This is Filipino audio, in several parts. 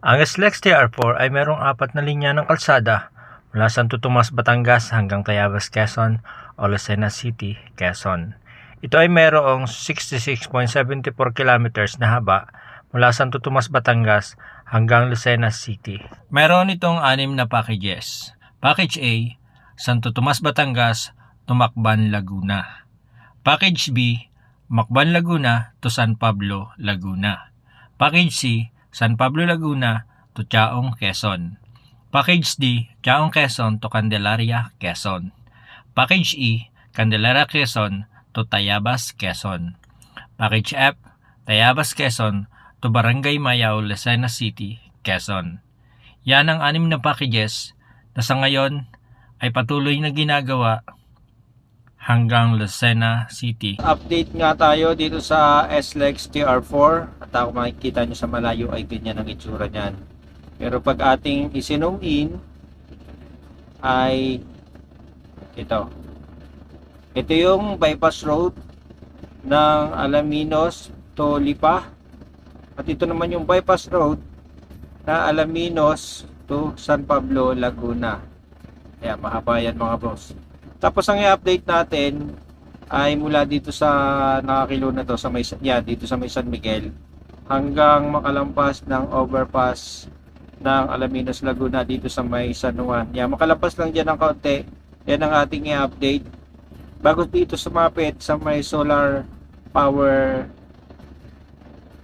Ang SLEX TR4 ay merong apat na linya ng kalsada mula Santo Tomas, Batangas hanggang Tayabas, Quezon o Lucena City, Quezon. Ito ay merong 66.74 kilometers na haba mula Santo Tomas, Batangas hanggang Lucena City. Meron itong anim na packages. Package A, Santo Tomas, Batangas, Tumakban, Laguna. Package B, Macban, Laguna to San Pablo, Laguna. Package C, San Pablo, Laguna to Chaong, Quezon. Package D, Chaong, Quezon to Candelaria, Quezon. Package E, Candelaria, Quezon to Tayabas, Quezon. Package F, Tayabas, Quezon to Barangay Mayao, Lucena City, Quezon. Yan ang anim na packages na sa ngayon ay patuloy na ginagawa hanggang Lucena City. Update nga tayo dito sa SLEX TR4 at ako makikita nyo sa malayo ay ganyan ang itsura niyan. Pero pag ating isinom in ay ito. Ito yung bypass road ng Alaminos to Lipa. At ito naman yung bypass road na Alaminos to San Pablo, Laguna. Kaya mahaba yan mga boss. Tapos ang i-update natin ay mula dito sa nakakilo na to sa may yeah, dito sa may San Miguel hanggang makalampas ng overpass ng Alaminos Laguna dito sa may San Juan. Yeah, makalampas lang diyan ng kaunti. Yan ang ating i-update. Bago dito sumapit sa may solar power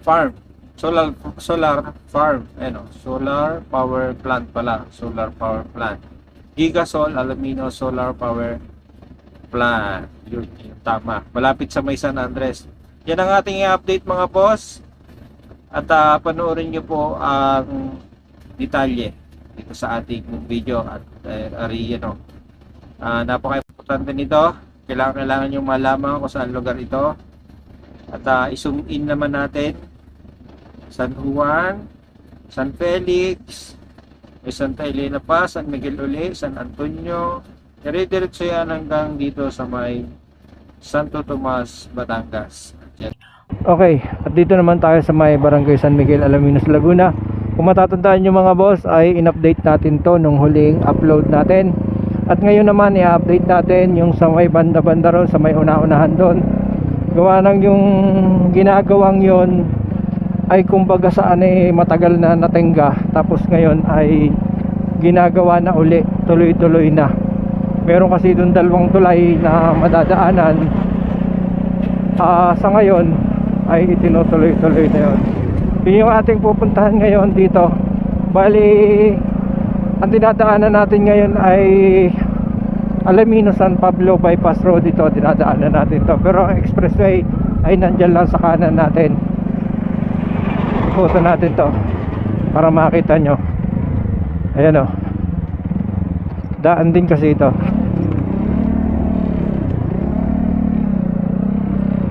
farm. Solar solar farm, ano, solar power plant pala, solar power plant. Gigasol Alumino Solar Power Plant. Yun, yun, tama. Malapit sa may San Andres. Yan ang ating i-update mga boss. At uh, panoorin nyo po ang detalye dito sa ating video at uh, ari, ano, uh, napaka-importante nito. Kailangan, kailangan nyo malaman kung saan lugar ito. At uh, i-zoom in naman natin. San Juan, San Felix, may Santa Elena pa, San Miguel uli, San Antonio. Dire-diretso yan hanggang dito sa may Santo Tomas, Batangas. Okay, at dito naman tayo sa may Barangay San Miguel, Alaminos, Laguna. Kung matatandaan nyo mga boss, ay in-update natin to nung huling upload natin. At ngayon naman, i-update natin yung sa may banda-banda ron, sa may una-unahan doon. Gawa ng yung ginagawang yon ay kumbaga saan eh matagal na natingga tapos ngayon ay ginagawa na uli tuloy-tuloy na. Meron kasi doon dalawang tulay na madadaanan. Uh, sa ngayon ay itinutuloy-tuloy na yun. Yun yung ating pupuntahan ngayon dito. Bali ang dinadaanan natin ngayon ay Alamino San Pablo bypass road dito dinadaanan natin to. Pero ang expressway ay nandyan lang sa kanan natin ikutan natin to para makita nyo. Ayan o. Daan din kasi ito.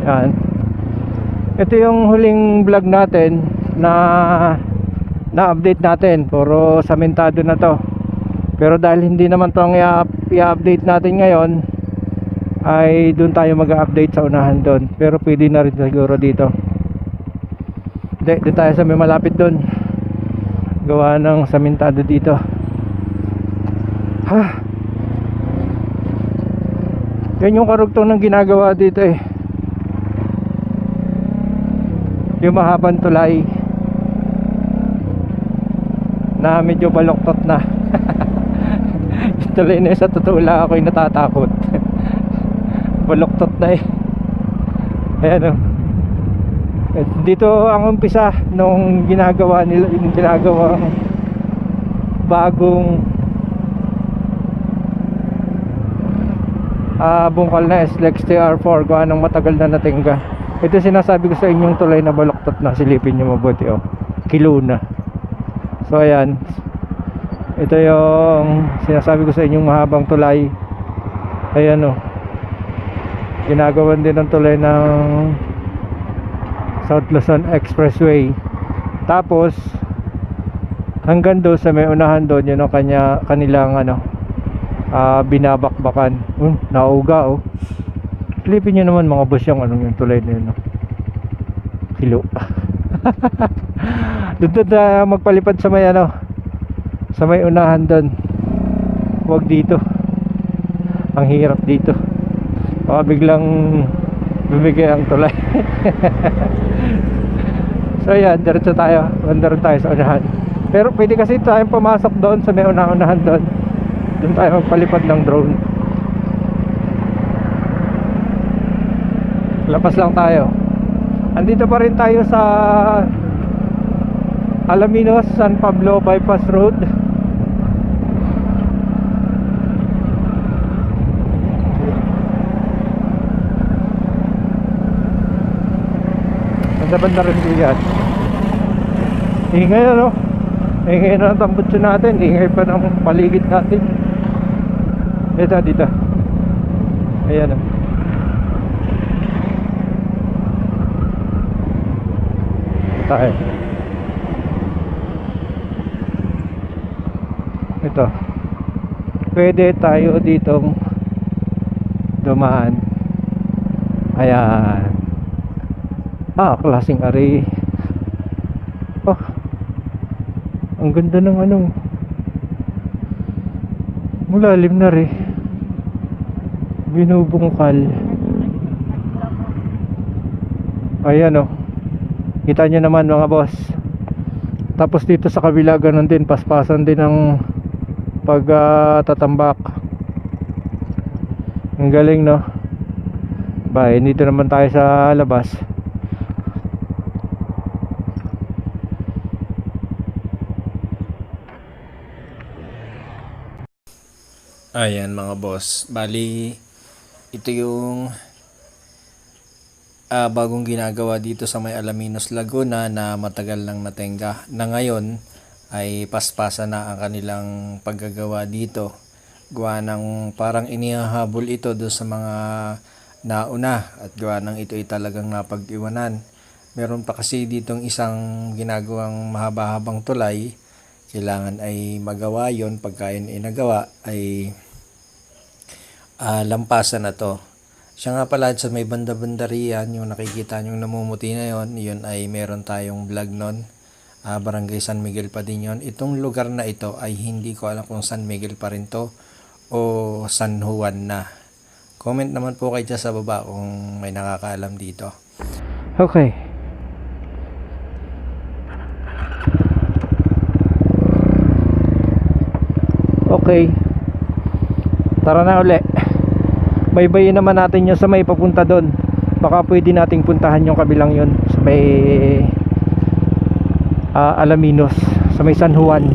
Yan ito yung huling vlog natin na na update natin. Puro samentado na to. Pero dahil hindi naman to ang i-update natin ngayon ay doon tayo mag-update sa unahan doon pero pwede na rin siguro dito hindi, di tayo sa may malapit doon. Gawa ng samentado dito. Ha? Yan yung karugtong ng ginagawa dito eh. Yung mahabang tulay na medyo baloktot na. tuloy na sa totoo lang ako'y natatakot. baloktot na eh. Ayan o. Oh. Dito ang umpisa nung ginagawa nila yung ginagawang bagong uh, bungkal na SLEX TR4 gawa ng matagal na natingga ito sinasabi ko sa inyong tulay na baloktot na silipin nyo mabuti oh. Kilo na. So ayan. Ito yung sinasabi ko sa inyong mahabang tulay. Ayan oh. Ginagawan din ng tulay ng South Luzon Expressway. Tapos hanggang doon sa may unahan doon yun ang kanya, kanilang ano uh, binabakbakan. Um, nauga oh. Silipin nyo naman mga boss yung anong yung tulay na yun no? kilo. Doon doon na magpalipad sa may ano sa may unahan doon. Huwag dito. Ang hirap dito. Baka biglang bumigay ang tulay so yan diretso tayo. Banda rin tayo sa unahan. Pero pwede kasi tayong pumasok doon sa may unahan doon. Doon tayo magpalipad ng drone. Lapas lang tayo. Andito pa rin tayo sa Alaminos San Pablo Bypass Road Banda banda rin yan. Ingay na no Ingay na ng tambutso natin. Ingay pa ng paligid natin. Ito dito. Ayan o Tayo. Ito. Pwede tayo ditong Dumaan. Ayan Ah, klaseng array Oh. Ang ganda ng ano. Mulalim na rin. Binubungkal. Ayan oh. Kita nyo naman mga boss. Tapos dito sa kabila ganun din. Paspasan din ng Pagtatambak. Ang galing no? Ba, dito naman tayo sa labas Ayan mga boss, bali ito yung ah, bagong ginagawa dito sa may Alaminos Laguna na matagal nang natenga na ngayon ay paspasa na ang kanilang paggagawa dito. Gawa ng parang inihahabol ito do sa mga nauna at gawa ng ito ay talagang napag-iwanan. Meron pa kasi ditong isang ginagawang mahaba-habang tulay. Kailangan ay magawa yon pagka yun ay nagawa ay ah, lampasan na to. Siya nga pala sa may banda-banda riyan, yung nakikita nyo namumuti na yon, yun ay meron tayong vlog nun. Ah, Barangay San Miguel pa din yon. Itong lugar na ito ay hindi ko alam kung San Miguel pa rin to o San Juan na. Comment naman po kayo sa baba kung may nakakaalam dito. Okay. Okay. Tara na uli. Baybayin naman natin yung sa may papunta doon. Baka pwede nating puntahan yung kabilang yun sa may ah, Alaminos, sa may San Juan.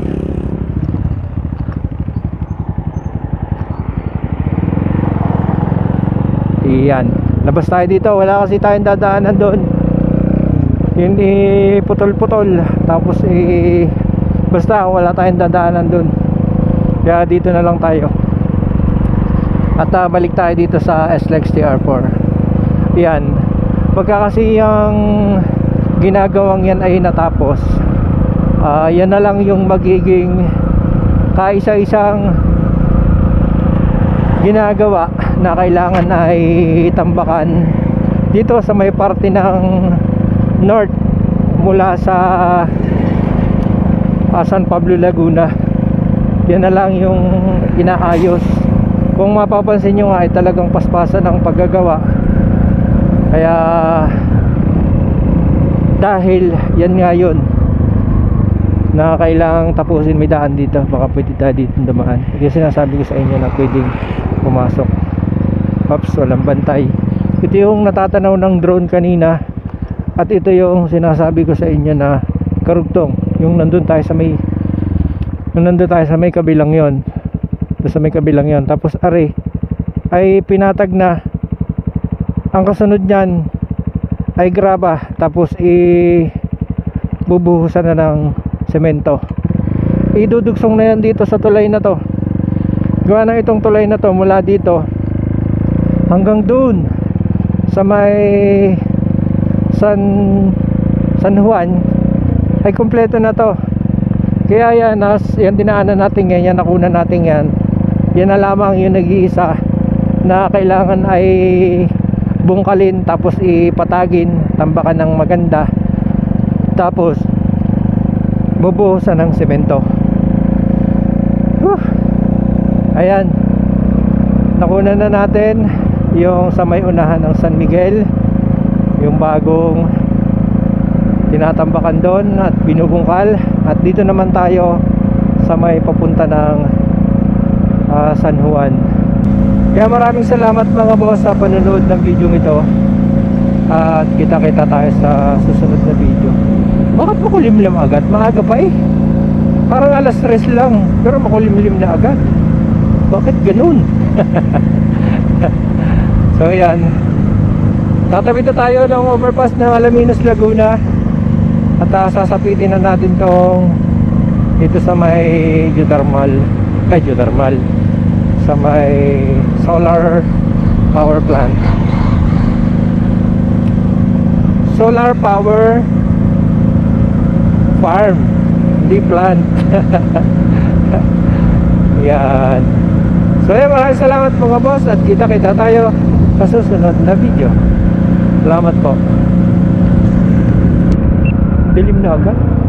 Iyan. Labas tayo dito. Wala kasi tayong dadaanan doon. Yun eh, putol-putol. Tapos eh, basta wala tayong dadaanan doon. Kaya dito na lang tayo. At ah, balik tayo dito sa SLEX TR4. Yan. Pagka kasi yung ginagawang yan ay natapos, ah, yan na lang yung magiging kaisa-isang ginagawa na kailangan ay tambakan dito sa may parte ng north mula sa ah, San Pablo Laguna yan na lang yung inaayos kung mapapansin nyo nga ay talagang paspasan ng paggagawa. Kaya dahil yan nga yun na kailangang tapusin may daan dito baka pwede tayo dito dumaan. Kasi sinasabi ko sa inyo na pwedeng pumasok. Ops, walang bantay. Ito yung natatanaw ng drone kanina. At ito yung sinasabi ko sa inyo na karugtong. Yung nandun tayo sa may yung nandun tayo sa may kabilang yon sa may kabilang yon tapos are ay pinatag na. Ang kasunod niyan ay graba. Tapos i bubuhusan na ng semento. Idudugsong na yan dito sa tulay na to. Gawa na itong tulay na to mula dito hanggang dun sa may San San Juan. Ay kompleto na to. Kaya yan nas, yan dinaanan natin yan yan nakunan natin yan yan na lamang yung nag-iisa na kailangan ay bungkalin tapos ipatagin tambakan ng maganda tapos bubuhusan ng semento Whew. ayan. Nakuna na natin yung sa may unahan ng San Miguel yung bagong tinatambakan doon at binubungkal. At dito naman tayo sa may papunta ng ah, San Juan. Kaya maraming salamat mga boss sa panonood ng video ito at kita-kita tayo sa susunod na video. Bakit makulimlim agad? maaga pa eh. Parang alas 3 lang pero makulimlim na agad. Bakit ganun? so yan tatabi na tayo ng overpass ng Alaminos Laguna. At uh, sasapitin na natin tong dito sa may geothermal ay geothermal sa may solar power plant. Solar power farm hindi plant. Yan. So yan maraming salamat mga boss at kita kita tayo sa susunod na video. Salamat po. Dilim na agad